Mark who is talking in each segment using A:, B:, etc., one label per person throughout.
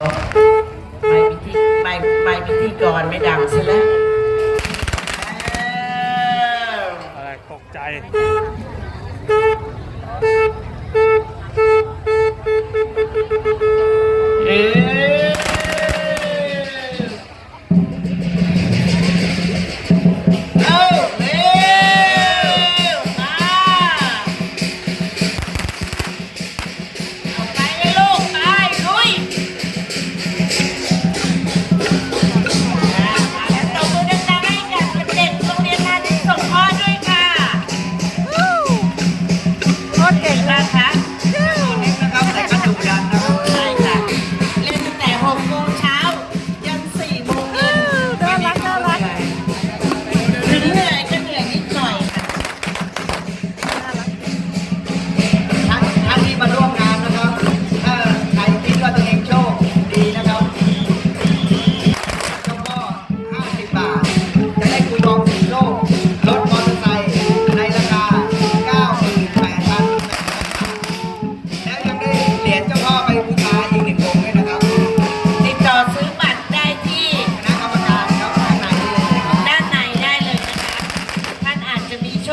A: ไม่พิธีไม่ไม่พิธีกรไม่ดังซะแล้ว อะ
B: ไรตกใจ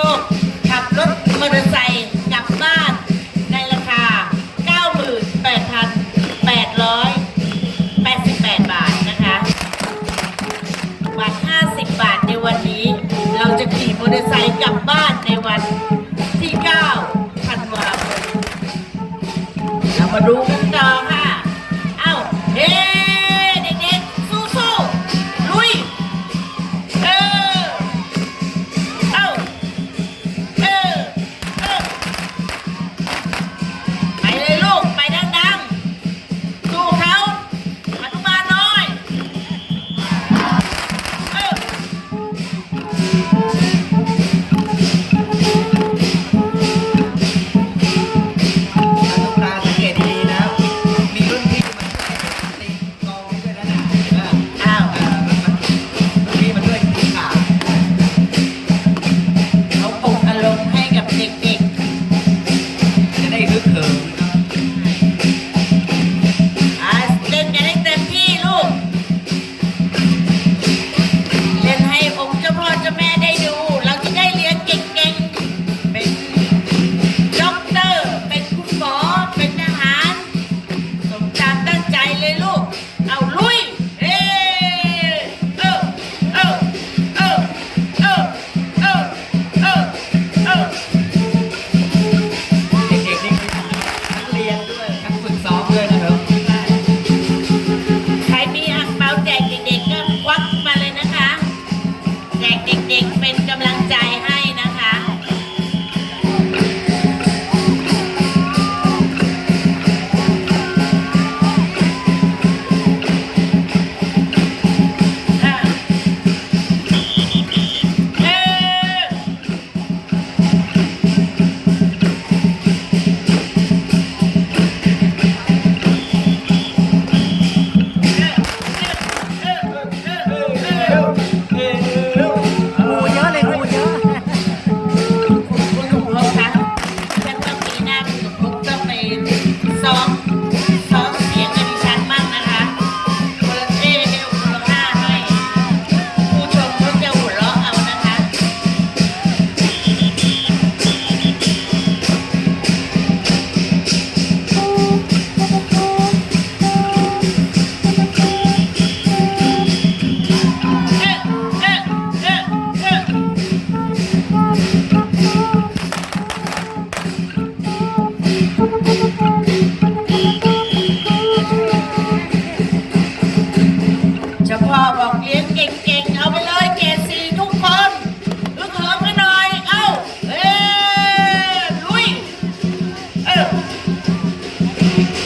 A: 안녕. ด็กๆเป็นกำลังใจให้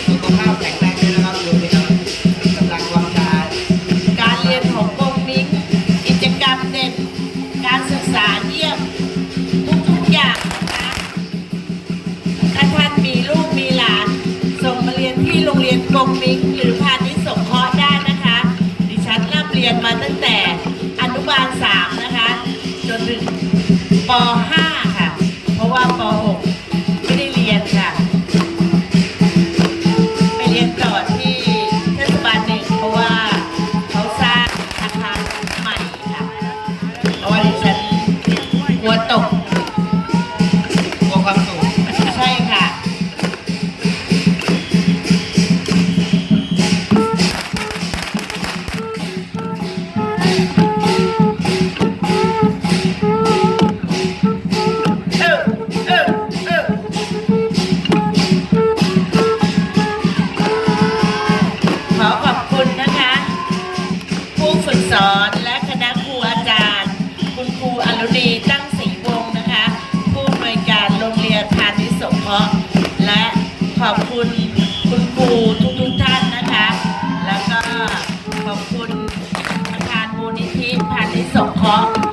A: สุขภาพแข็งแรงด้วยนะค
C: รับดูสิค
A: กำลังวังชา
D: การ
A: เรียนขอ
C: งพวกนี้กิจกรรมเด่นการศึกษาเยี่ยม ทุกๆอย่างนะคะถ้าท่านมีลูกมีหลาน ส่งมาเรียนที่โร
A: งเรี
C: ยนกรมมิงหรือพาณิชย์งคร
A: ได้นะคะ ดิฉันร่ำเรียนมาตั้งแต่อนุบาลสามนะคะ จนถึงป .5 ค่ะ เพราะว่าป .6 อบคุณคุณ
C: ครูทุกทุกท่านนะคะ
A: แล้วก็ขอบคุณประธานมูลนิธิพันธิสงเคราะห์